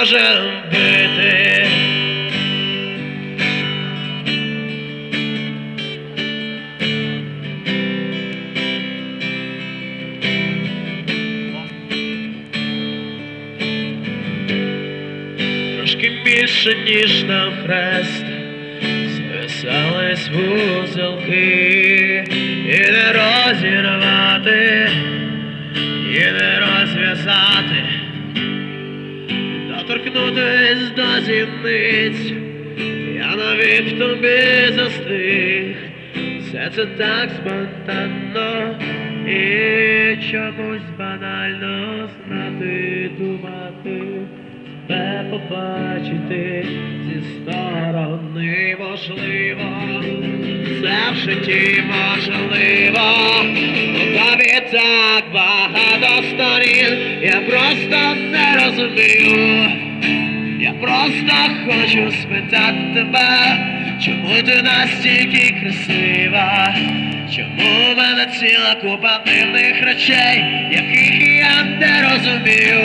може вбити. Трошки більше, ніж на хрест, звисались вузелки, доторкнутись до зімниць, я навік тобі застиг, все це так спонтанно і чомусь банально знати, думати тебе побачити зі сторони можливо, все в житті можливо, так багато сторін, я просто не розумію, просто хочу спитати тебе, чому ти настільки красива, чому в мене ціла купа дивних речей, яких я не розумію?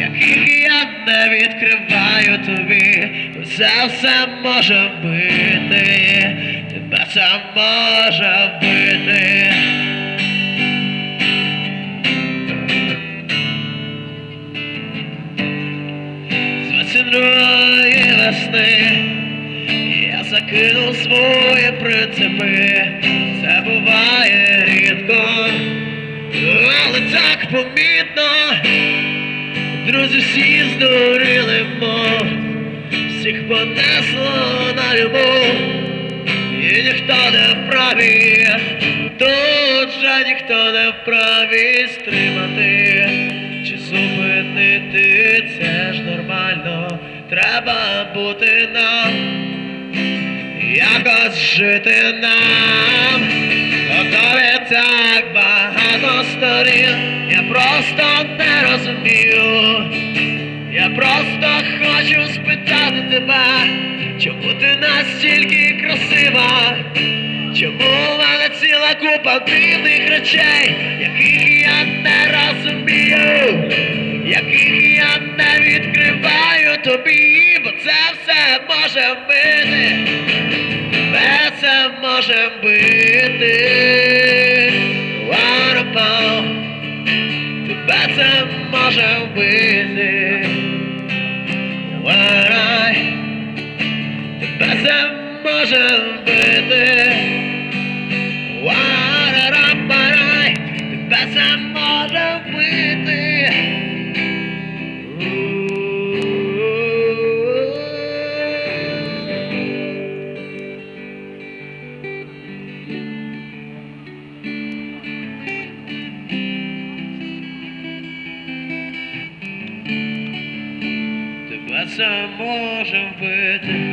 Яких я не відкриваю тобі, це все може вбити, тебе це може вбити. Весняної весни. Я закинув свої принципи, це буває рідко, але так помітно. Друзі всі здурили мов, всіх понесло на любов, і ніхто не вправі, тут же ніхто не вправі стримати, зупинити. Це ж нормально, треба бути нам, якось жити нам. Готові так багато сторін, я просто не розумію. Я просто хочу спитати тебе, чому ти настільки красива, чому мене ціла купа дивних речей, яких я не розумію, яких я не відкриваю тобі, бо це все може вбити. Тебе це може вбити? Waterfall Тебе це може Waterfall Тебе це може вбити сам можем бити.